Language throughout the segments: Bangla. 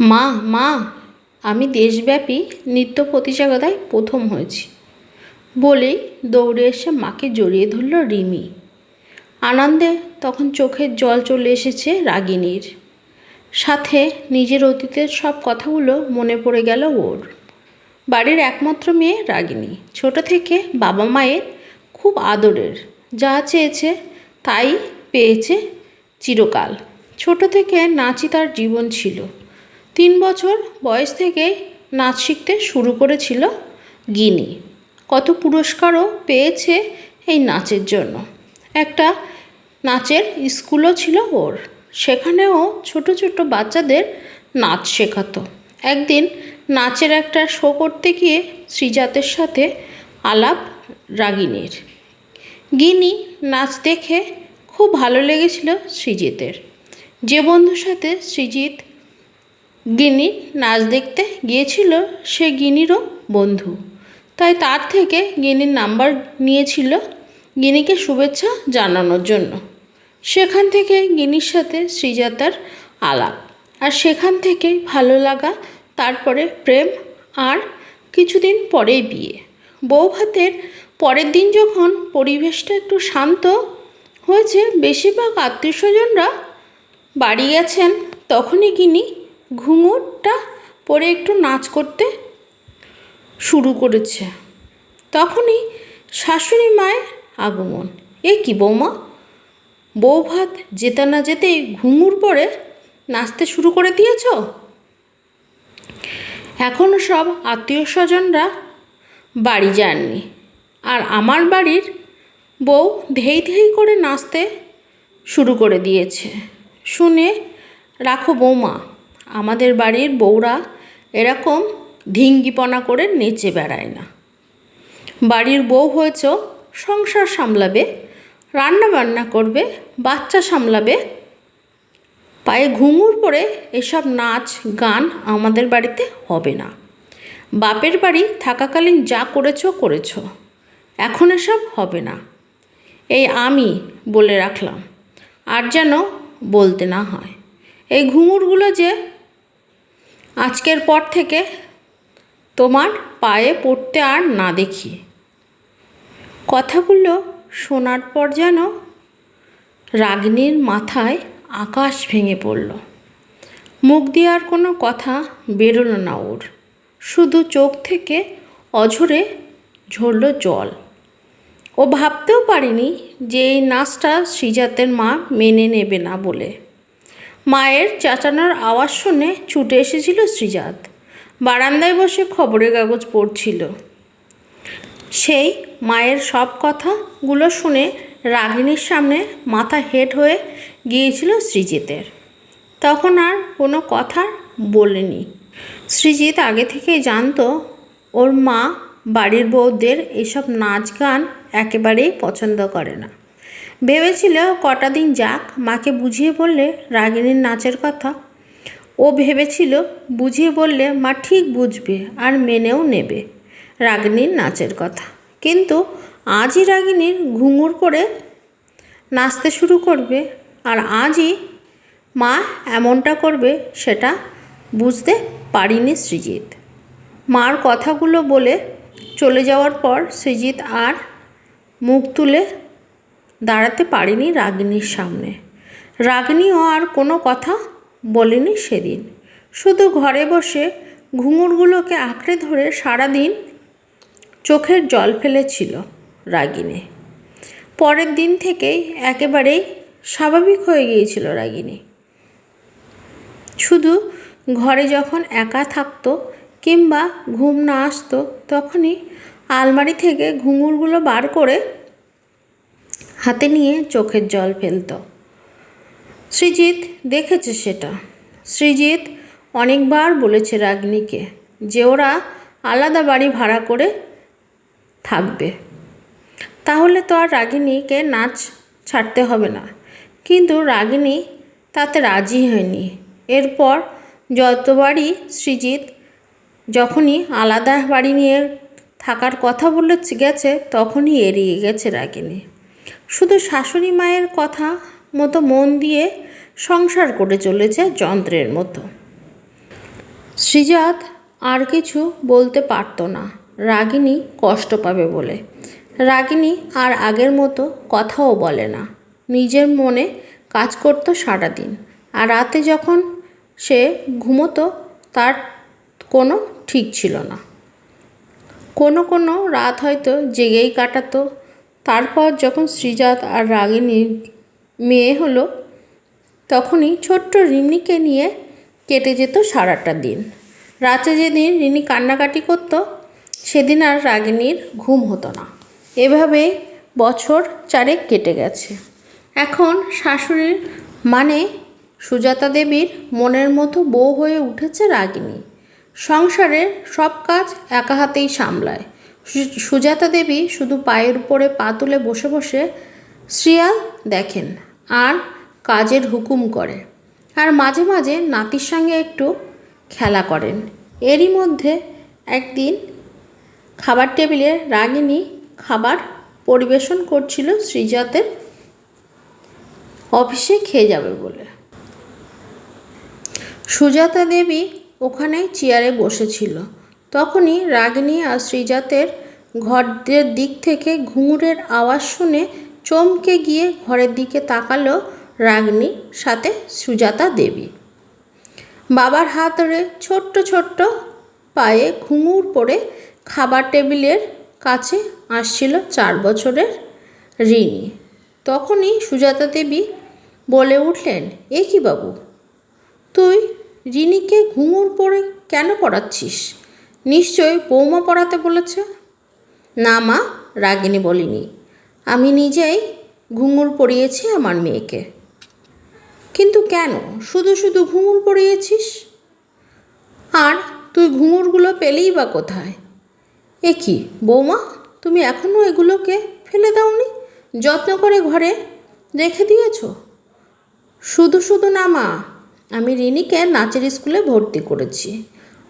মা মা, আমি দেশব্যাপী নৃত্য প্রতিযোগিতায় প্রথম হয়েছি। বলেই দৌড়ে এসে মাকে জড়িয়ে ধরল রিমি। আনন্দে তখন চোখের জল চলে এসেছে রাগিনীর। সাথে নিজের অতীতের সব কথাগুলো মনে পড়ে গেল ওর। বাড়ির একমাত্র মেয়ে রাগিনী। ছোট থেকে বাবা মায়ের খুব আদরের। যা চেয়েছে তাই পেয়েছে চিরকাল। ছোট থেকে নাচই তার জীবন ছিল। তিন বছর বয়স থেকে নাচ শিখতে শুরু করেছিল গিনি। কত পুরস্কারও পেয়েছে এই নাচের জন্য। একটা নাচের স্কুলও ছিল ওর। সেখানেও ছোট ছোট বাচ্চাদের নাচ শেখাতো। একদিন নাচের একটা শো করতে গিয়ে শ্রীজাতের সাথে আলাপ রাগিনীর। গিনি নাচ দেখে খুব ভালো লেগেছিল সৃজিতের। যে বন্ধুর সাথে সৃজিত গিনি নাচ দেখতে গিয়েছিল সে গিনিরও বন্ধু। তাই তার থেকে গিনির নাম্বার নিয়েছিল গিনিকে শুভেচ্ছা জানানোর জন্য। সেখান থেকে গিনির সাথে শ্রীজাতার আলাপ। আর সেখান থেকে ভালো লাগা, তারপরে প্রেম আর কিছুদিন পরেই বিয়ে। বউ ভাতের পরের দিন যখন পরিবেশটা একটু শান্ত হয়েছে, বেশিরভাগ আত্মীয় স্বজনরা বাড়ি গেছেন, তখনই গিনি ঘুঙুরটা পরে একটু নাচ করতে শুরু করেছে। তখনই শাশুড়ি মায়ের আগমন। এ কি বৌমা? বউ ভাত যেতে না যেতেই ঘুঙুর পরে নাচতে শুরু করে দিয়েছ? এখনও সব আত্মীয় স্বজনরা বাড়ি যাননি। আর আমার বাড়ির বউ ধেই ধেই করে নাচতে শুরু করে দিয়েছে। শুনে রাখো বৌমা। আমাদের বাড়ির বউরা এরকম ধিঙ্গিপনা করে নেচে বেড়ায় না। বাড়ির বউ হয়েছ, সংসার সামলাবে রান্না বান্না করবে, বাচ্চা সামলাবে, পায়ে ঘুঙুর পরে এসব নাচ, গান আমাদের বাড়িতে হবে না। বাপের বাড়ি থাকাকালীন যা করেছ, করেছ। এখন এসব হবে না। এই আমি বলে রাখলাম, আর যেন বলতে না হয়। এই ঘুঙুরগুলো যে আজকের পর থেকে তোমার পায়ে পড়তে আর না দেখি কথাগুলো শোনার পর যেন রাগিনীর মাথায় আকাশ ভেঙে পড়ল। মুখ দিয়ে আর কোনো কথা বেরোলো না ওর। শুধু চোখ থেকে অঝরে ঝরল জল। ও ভাবতেও পারেনি যে এই নাচটা শ্রীজাতের মা মেনে নেবে না বলে। মায়ের চাচানোর আওয়াজ শুনে ছুটে এসেছিল শ্রীজাত। বারান্দায় বসে খবরের কাগজ পড়ছিল। সেই মায়ের সব কথাগুলো শুনে রাগিনীর সামনে মাথা হেট হয়ে গিয়েছিল সৃজিতের তখন আর কোনো কথা বলেনি। সৃজিত আগে থেকেই জানতো, ওর মা, বাড়ির বউদের এসব নাচ গান একেবারেই পছন্দ করে না। ভেবেছিল কটা দিন যাক, মাকে বুঝিয়ে বললে রাগিনীর নাচের কথা। ও ভেবেছিল বুঝিয়ে বললে মা ঠিক বুঝবে আর মেনেও নেবে রাগিনীর নাচের কথা। কিন্তু আজই রাগিনীর ঘুঙুর করে নাচতে শুরু করবে আর আজই মা এমনটা করবে সেটা বুঝতে পারিনি সৃজিত মার কথাগুলো বলে চলে যাওয়ার পর সৃজিত আর মুখ তুলে দাঁড়াতে পারেনি রাগিনীর সামনে। রাগিনীও আর কোনো কথা বলেনি সেদিন। শুধু ঘরে বসে ঘুঙুরগুলোকে আঁকড়ে ধরে সারাদিন চোখের জল ফেলেছিল রাগিনী। পরের দিন থেকেই একেবারেই স্বাভাবিক হয়ে গিয়েছিল রাগিনী। শুধু ঘরে যখন একা থাকতো কিংবা ঘুম না আসতো, তখনই আলমারি থেকে ঘুঙুরগুলো বার করে হাতে নিয়ে চোখের জল ফেলত। সৃজিত দেখেছে সেটা। সৃজিত অনেকবার বলেছে রাগিনীকে যে ওরা আলাদা বাড়ি ভাড়া করে থাকবে। তাহলে তো আর রাগিনীকে নাচ ছাড়তে হবে না। কিন্তু রাগিনী তাতে রাজি হয়নি। এরপর যতবারই সৃজিত যখনই আলাদা বাড়ি নিয়ে থাকার কথা বলে গেছে, তখনই এড়িয়ে গেছে রাগিনী। শুধু শাশুড়ি মায়ের কথা মতো মন দিয়ে সংসার করে চলেছে যন্ত্রের মতো। শ্রীজাত আর কিছু বলতে পারতো না। রাগিনী কষ্ট পাবে বলে। রাগিনী আর আগের মতো কথাও বলে না। নিজের মনে কাজ করতো সারাদিন। আর রাতে যখন সে ঘুমোতো, তার কোনো ঠিক ছিল না। কোনো কোনো রাত হয়তো জেগেই কাটাতো তারপর যখন শ্রীজাত আর রাগিনীর মেয়ে হলো, তখনই ছোট্ট রিমিকে নিয়ে কেটে যেত সারাটা দিন। রাতে যেদিন রিনি কান্নাকাটি করতো, সেদিন আর রাগিনীর ঘুম হতো না। এভাবেই বছর চারেক কেটে গেছে। এখন শাশুড়ির মানে সুজাতা দেবীর মনের মতো বউ হয়ে উঠেছে রাগিনী। সংসারের সব কাজ একা হাতেই সামলায়। সুজাতা দেবী শুধু পায়ের উপরে পা তুলে বসে বসে শ্রিয়াল দেখেন আর কাজের হুকুম করে। আর মাঝে মাঝে নাতির সঙ্গে একটু খেলা করেন। এরই মধ্যে একদিন খাবার টেবিলে রাগিনী খাবার পরিবেশন করছিল শ্রীজাতের অফিসে খেয়ে যাবে বলে। সুজাতা দেবী ওখানে চেয়ারে বসেছিল। তখনই রাগিনী আর শ্রীজাতের ঘরের দিক থেকে ঘুঙুরের আওয়াজ শুনে চমকে গিয়ে ঘরের দিকে তাকালো রাগিনীর সাথে সুজাতা দেবী। বাবার হাত ধরে ছোট্ট ছোট্ট পায়ে ঘুঙুর পরে খাবার টেবিলের কাছে আসছিল চার বছরের রিনি তখনই সুজাতা দেবী বলে উঠলেন, এ কি বাবু, তুই রিনিকে ঘুঙুর পরে কেন পড়াচ্ছিস? নিশ্চয় বৌমা পড়াতে বলেছে? না মা, রাগিনী বলিনি। আমি নিজেই ঘুঙুর পরিয়েছি আমার মেয়েকে। কিন্তু কেন? শুধু শুধু ঘুঙুর পরিয়েছিস? আর তুই ঘুঙুরগুলো পেলেই বা কোথায়? এ কি, বৌমা, তুমি এখনও এগুলোকে ফেলে দাওনি? যত্ন করে ঘরে রেখে দিয়েছ? শুধু শুধু না মা, আমি রিনিকে নাচের স্কুলে ভর্তি করেছি।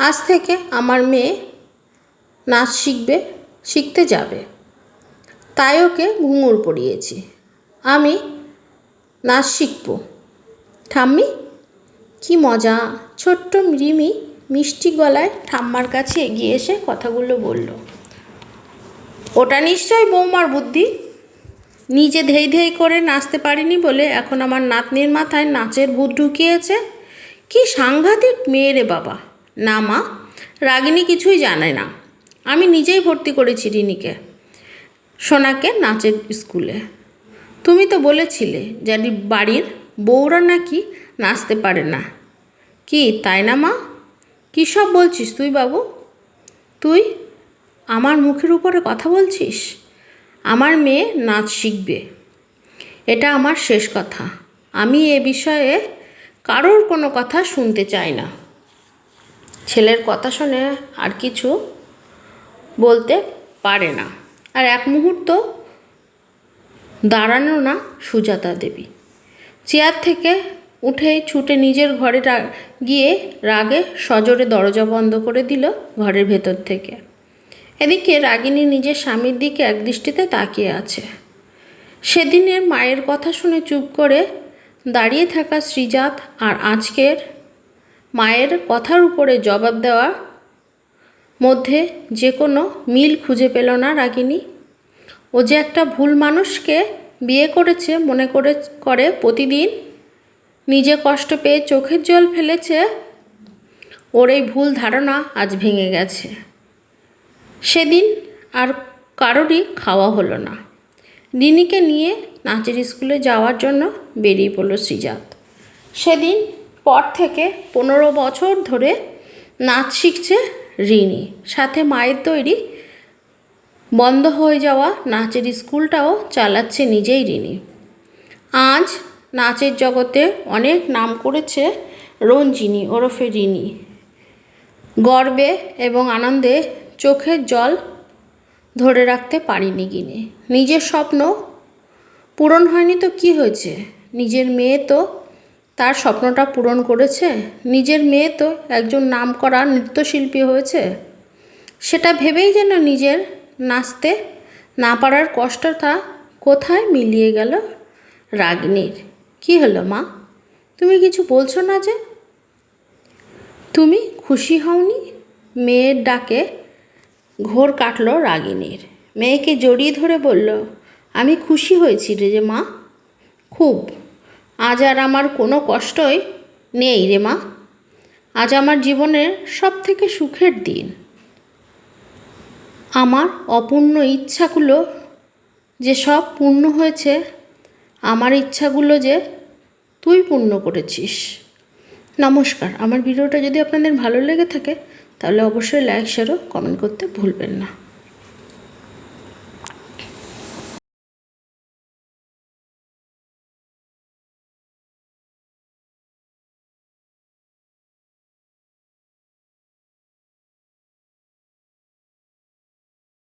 আজ থেকে আমার মেয়ে নাচ শিখবে, শিখতে যাবে। তাই ওকে ঘুঙুর পরিয়েছি। আমি নাচ শিখব। ঠাম্মি, কি মজা। ছোট্ট রিমি মিষ্টি গলায় ঠাম্মার কাছে এগিয়ে এসে কথাগুলো বলল, ওটা নিশ্চয় বৌমার বুদ্ধি। নিজে ধেই ধেই করে নাচতে পারিনি বলে এখন আমার নাতনির মাথায় নাচের ভূত ঢুকিয়েছে। কি সাংঘাতিক মেয়ে রে বাবা। না মা, রাগিনী কিছুই জানে না। আমি নিজেই ভর্তি করেছি রিনিকে, সোনাকে নাচের স্কুলে। তুমি তো বলেছিলে যে বাড়ির বউরা নাকি নাচতে পারে না। কি, তাই না মা? কী সব বলছিস তুই বাবু? তুই আমার মুখের উপরে কথা বলছিস? আমার মেয়ে নাচ শিখবে। এটা আমার শেষ কথা। আমি এ বিষয়ে কারোর কোনো কথা শুনতে চাই না। ছেলের কথা শুনে আর কিছু বলতে পারে না। আর এক মুহূর্ত দাঁড়ানো না সুজাতা দেবী। চেয়ার থেকে উঠেই ছুটে নিজের ঘরে গিয়ে রাগে সজোরে দরজা বন্ধ করে দিল ঘরের ভেতর থেকে। এদিকে রাগিনী নিজের স্বামীর দিকে একদৃষ্টিতে তাকিয়ে আছে। সেদিনের মায়ের কথা শুনে চুপ করে দাঁড়িয়ে থাকা শ্রীজাত আর আজকের মায়ের কথার উপরে জবাব দেওয়া মধ্যে যে কোনো মিল খুঁজে পেল না রাগিনী। ও যে একটা ভুল মানুষকে বিয়ে করেছে, মনে করে করে প্রতিদিন নিজে কষ্ট পেয়ে চোখের জল ফেলেছে, ওর এই ভুল ধারণা আজ ভেঙে গেছে। সেদিন আর কারোরই খাওয়া হলো না। রিনিকে নিয়ে নাচের স্কুলে যাওয়ার জন্য বেরিয়ে পড়ল শ্রীজাত। সেদিন পর থেকে পনেরো বছর ধরে নাচ শিখছে রিনি। সাথে মায়ের তৈরি বন্ধ হয়ে যাওয়া নাচের স্কুলটাও চালাচ্ছে নিজেই রিনি। আজ নাচের জগতে অনেক নাম করেছে রঞ্জিনী, ওরফে রিনি। গর্বে এবং আনন্দে চোখের জল ধরে রাখতে পারিনি গিনে। নিজের স্বপ্ন পূরণ হয়নি তো কি হয়েছে? নিজের মেয়ে তো তার স্বপ্নটা পূরণ করেছে? নিজের মেয়ে তো একজন নামকরা নৃত্যশিল্পী হয়েছে। সেটা ভেবেই যেন নিজের নাচতে না পারার কষ্টটা কোথায় মিলিয়ে গেল? রাগিনীর, কি হলো মা? তুমি কিছু বলছো না যে? তুমি খুশি হওনি? মেয়ের ডাকে ঘোর কাটল রাগিনীর। মেয়েকে জড়িয়ে ধরে বলল, আমি খুশি হয়েছি রে যে মা। খুব আজ আর আমার কোনো কষ্টই নেই রে মা। আজ আমার জীবনের সব থেকে সুখের দিন। আমার অপূর্ণ ইচ্ছাগুলো যে সব পূর্ণ হয়েছে, আমার ইচ্ছাগুলো যে তুই পূর্ণ করেছিস। নমস্কার, আমার ভিডিওটা যদি আপনাদের ভালো লেগে থাকে, তাহলে অবশ্যই লাইক শেয়ার ও কমেন্ট করতে ভুলবেন না।